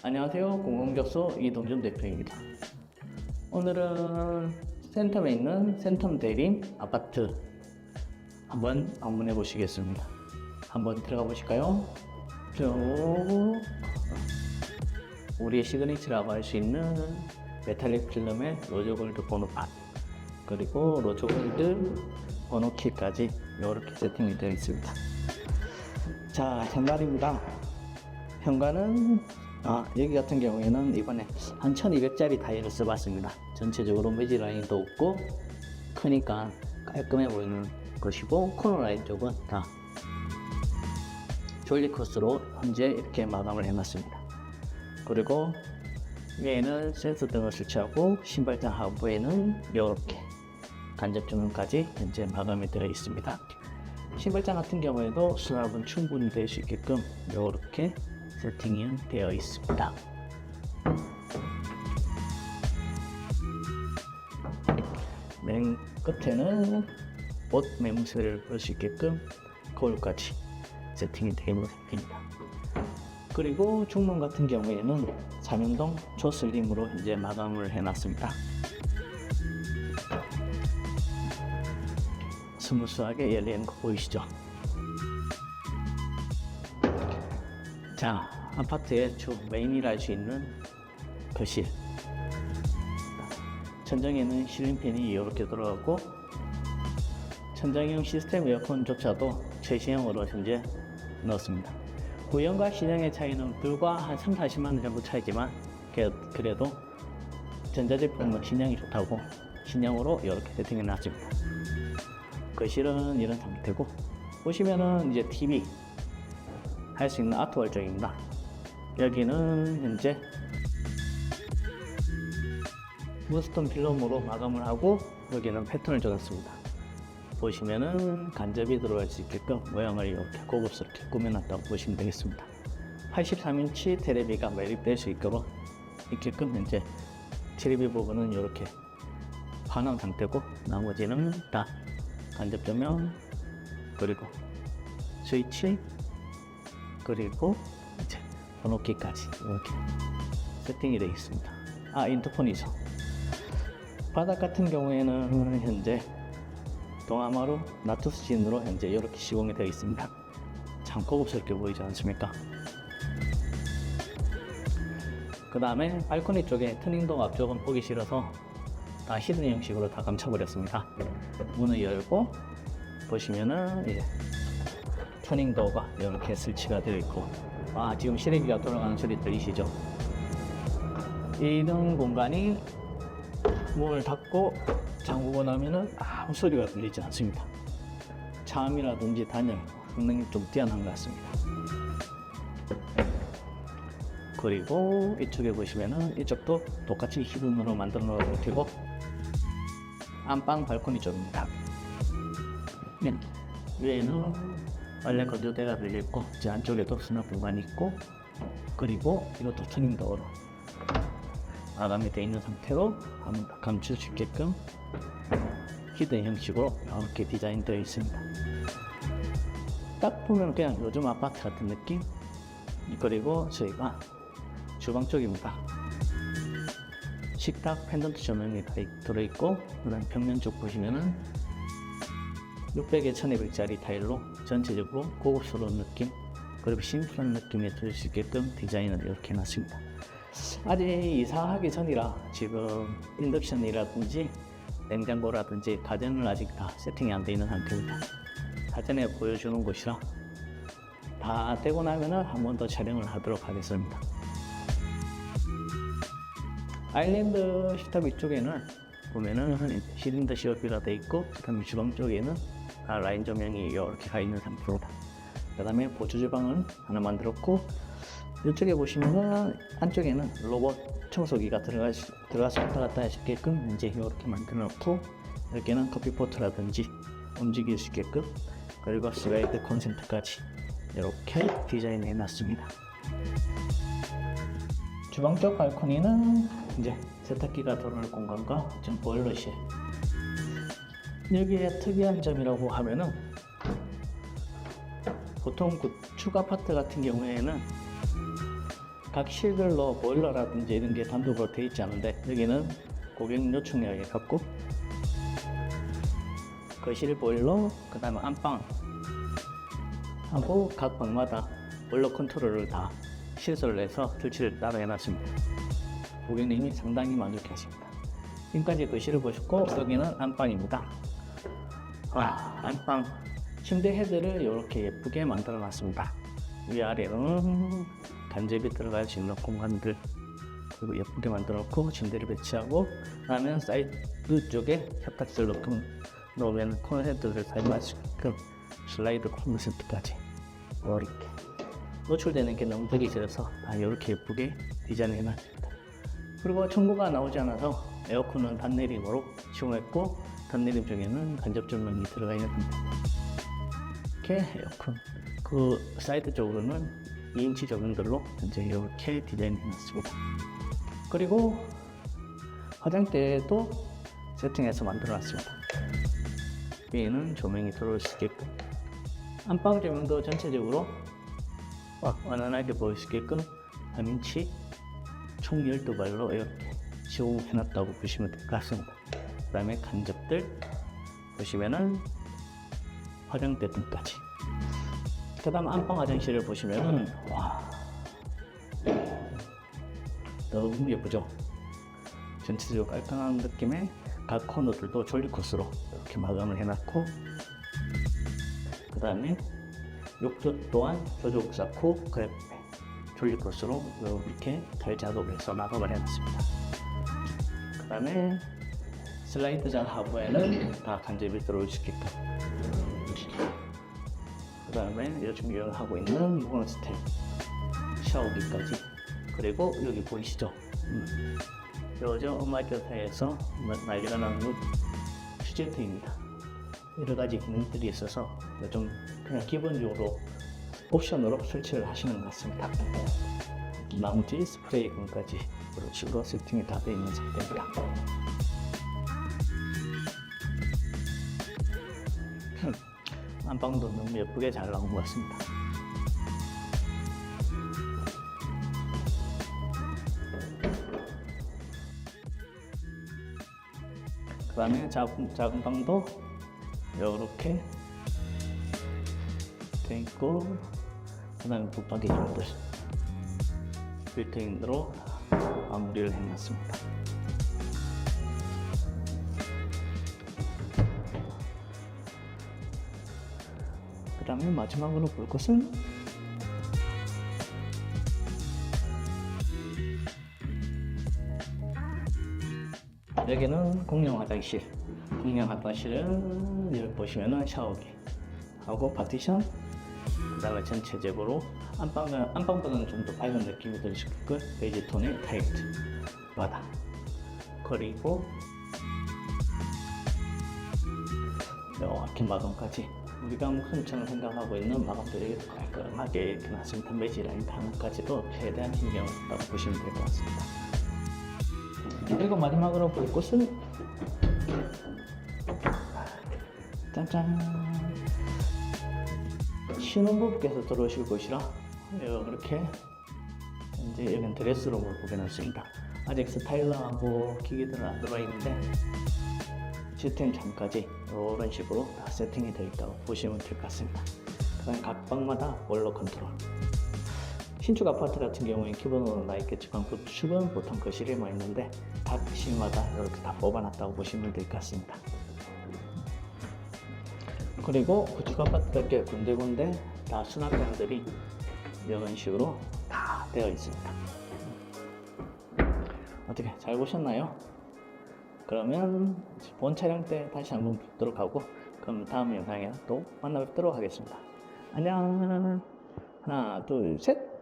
안녕하세요. 공공적소 이동준 대표입니다. 오늘은 센텀에 있는 센텀 대림 아파트 한번 방문해 보시겠습니다. 한번 들어가 보실까요? 쭉 우리의 시그니처라고 할 수 있는 메탈릭 필름의 로저골드 번호판 그리고 로저골드 번호키까지 이렇게 세팅이 되어 있습니다. 자, 현관입니다. 현관은 아, 여기 같은 경우에는 이번에 한 1200짜리 타일을 써봤습니다. 전체적으로 매지 라인도 없고 크니까 깔끔해 보이는 것이고 코너 라인 쪽은 다 졸리 코스로 현재 이렇게 마감을 해놨습니다. 그리고 위에는 센서 등을 설치하고 신발장 하부에는 이렇게 간접 조명까지 현재 마감이 되어 있습니다. 신발장 같은 경우에도 수납은 충분히 될 수 있게끔 이렇게 세팅이 되어 있습니다. 맨 끝에는 옷 매무새를 볼 수 있게끔 거울까지 세팅이 되어 상태입니다. 그리고 중문 같은 경우에는 삼연동 조슬림으로 이제 마감을 해놨습니다. 스무스하게 열리는 거 보이시죠? 자, 아파트의 주 메인이라 할 수 있는 거실. 천장에는 실린팬이 이렇게 들어가고 천장형 시스템 에어컨조차도 최신형으로 현재 넣었습니다. 구형과 신형의 차이는 불과 한 3, 40만 원 정도 차이지만 그- 그래도 전자제품은 신형이 좋다고 신형으로 이렇게 세팅해 놨습니다. 거실은 이런 상태고 보시면은 이제 TV 할 수 있는 아트월 쪽입니다. 여기는 현재 무스톤 필름으로 마감을 하고 여기는 패턴을 적었습니다. 보시면은 간접이 들어갈 수 있게끔 모양을 이렇게 고급스럽게 꾸며놨다고 보시면 되겠습니다. 83인치 테레비가 매립될 수 있도록 있게끔 현재 테레비 부분은 이렇게 반원 상태고 나머지는 다 간접 조명 그리고 스위치 그리고 이제 번호키까지 이렇게 세팅이 되어 있습니다. 아 인터폰이죠. 바닥 같은 경우에는 현재 동아마루 나투스 진으로 현재 이렇게 시공이 되어 있습니다. 참 고급스럽게 보이지 않습니까? 그 다음에 발코니 쪽에 트닝도 앞쪽은 보기 싫어서 다 히든 형식으로 다 감춰버렸습니다. 문을 열고 보시면은 이제 터닝 도어가 이렇게 설치가 되어 있고 아 지금 실외기가 돌아가는 소리 들리시죠? 이런 공간이 문을 닫고 잠그고 나면은 아무 소리가 들리지 않습니다. 잠이라든지 단열 성능이 좀 뛰어난 것 같습니다. 그리고 이쪽에 보시면은 이쪽도 똑같이 히든으로 만들어 놓고 안방 발코니 쪽입니다. 맨 위에는 원래 거주대가 들려있고 제 안쪽에도 수납 공간이 있고 그리고 이것도 터닝 도어로 마감이 되어 있는 상태로 감출 수 있게끔 히든 형식으로 이렇게 디자인 되어 있습니다. 딱 보면 그냥 요즘 아파트 같은 느낌 그리고 저희가 주방 쪽입니다. 식탁 펜던트 조명이 다 들어있고 그다음 벽면 쪽 보시면은 600에 1200짜리 타일로 전체적으로 고급스러운 느낌 그리고 심플한 느낌이 들 수 있게끔 디자인을 이렇게 해놨습니다. 아직 이사하기 전이라 지금 인덕션이라든지 냉장고라든지 가전은 아직 다 세팅이 안 되어 있는 상태입니다. 사전에 보여주는 곳이라 다 되고 나면은 한 번 더 촬영을 하도록 하겠습니다. 아일랜드 식탁 위쪽에는 보면은 시린더 시업이라 돼 있고 그다음에 주방 쪽에는 다 라인 조명이 이렇게 가 있는 상태입니다. 그 다음에 보조 주방은 하나 만들었고 이쪽에 보시면은 안쪽에는 로봇 청소기가 들어가 들어가서 왔다 갔다 할 수 있게끔 이제 이렇게 만들어 놓고 여기는 커피포트라든지 움직일 수 있게끔 그리고 스웨이드 콘센트까지 이렇게 디자인해 놨습니다. 주방 쪽 발코니는 이제 세탁기가 들어올 공간과 좀 보일러실 여기에 특이한 점이라고 하면은 보통 구축 아파트 같은 경우에는 각 실별로 보일러라든지 이런 게 단독으로 돼 있지 않은데 여기는 고객 요청량에 갖고 거실 보일러, 그 다음에 안방 하고 각 방마다 보일러 컨트롤을 다 시설을 해서 설치를 따로 해놨습니다. 고객님이 상당히 만족하십니다. 지금까지 거실을 보셨고 여기는 안방입니다. 와, 안방 침대 헤드를 이렇게 예쁘게 만들어 놨습니다. 위아래로는 간접이 들어갈 수 있는 공간들 그리고 예쁘게 만들어 놓고 침대를 배치하고 그다음에 사이드 쪽에 협탁지를 넣고 놓으면 코너 헤드를 사용할 수 있게끔 슬라이드 코너 세트까지 이렇게 노출되는 게 너무 보기 싫어서 다 이렇게 예쁘게 디자인해 놨습니다. 그리고 청구가 나오지 않아서 에어컨은 단내림으로 시공했고 단내림 중에는 간접 조명이 들어가 있는 겁니다. 이렇게 에어컨 그 사이드 쪽으로는 2인치 조명들로 현재 이렇게 디자인해 놨습니다. 그리고 화장대도 세팅해서 만들어 놨습니다. 위에는 조명이 들어올 수 있게끔 안방 조명도 전체적으로 완연하게 보일 수 있게끔 3인치 총 12발로 이렇게 시공해 놨다고 보시면 될 것 같습니다. 그 다음에 간접들 보시면은 화장대 등까지. 그 다음 안방 화장실을 보시면은 와 너무 예쁘죠? 전체적으로 깔끔한 느낌의 각 코너들도 졸리 코스로 이렇게 마감을 해놨고 그 다음에 욕조 또한 조족 쌓고 그 옆에 졸리 코스로 이렇게 달 작업을 해서 마감을 해놨습니다. 그 다음에 슬라이드장 하부에는 다 간접이 들어올 수 있게끔 그 다음에 요즘 유행하고 있는 무건 스텝 샤워기까지 그리고 여기 보이시죠? 음. 요즘 엄마교사에서 난리가 나는 휴제트입니다. 여러 가지 기능들이 있어서 요즘 그냥 기본적으로 옵션으로 설치를 하시는 것 같습니다. 나머지 스프레이 금까지 이런 식으로 세팅이 다 되어 있는 상태입니다. 안방도 너무 예쁘게 잘 나온 것 같습니다. 그 다음에 작은, 작은 방도 이렇게 돼 있고 그 다음에 붙박이장들 빌트인으로 마무리를 해놨습니다. 그 다음에 마지막으로 볼 것은 여기는 공용 화장실. 공용 화장실은 여기 보시면은 샤워기 하고 파티션 그 다음에 전체적으로 안방은 안방보다는 좀 더 밝은 느낌이 들으실 거고 베이지 톤의 타일트 바닥 그리고 이렇게 마감까지 우리가 무슨처럼 생각하고 있는 마감들이 깔끔하게 이렇게 놨습니다. 매지 라인 단까지도 최대한 신경을 썼다고 보시면 될 것 같습니다. 그리고 마지막으로 볼 곳은 짜잔 신혼부부께서 들어오실 곳이라 이렇게 이제 여기는 드레스룸을 보겨놨습니다. 아직 스타일러하고 기기들은 안 들어와 있는데 시스템창까지 이런 식으로 다 세팅이 되어 있다고 보시면 될 것 같습니다. 그다음 각 방마다 원로 컨트롤. 신축 아파트 같은 경우에 기본으로 나 있겠지만 구축은 보통 거실에만 있는데 각 실마다 이렇게 다 뽑아놨다고 보시면 될 것 같습니다. 그리고 구축 아파트들 군데군데 다 수납장들이 이런 식으로 다 되어 있습니다. 어떻게 잘 보셨나요? 그러면 본 촬영 때 다시 한번 뵙도록 하고 그럼 다음 영상에 또 만나 뵙도록 하겠습니다. 안녕 하나 둘 셋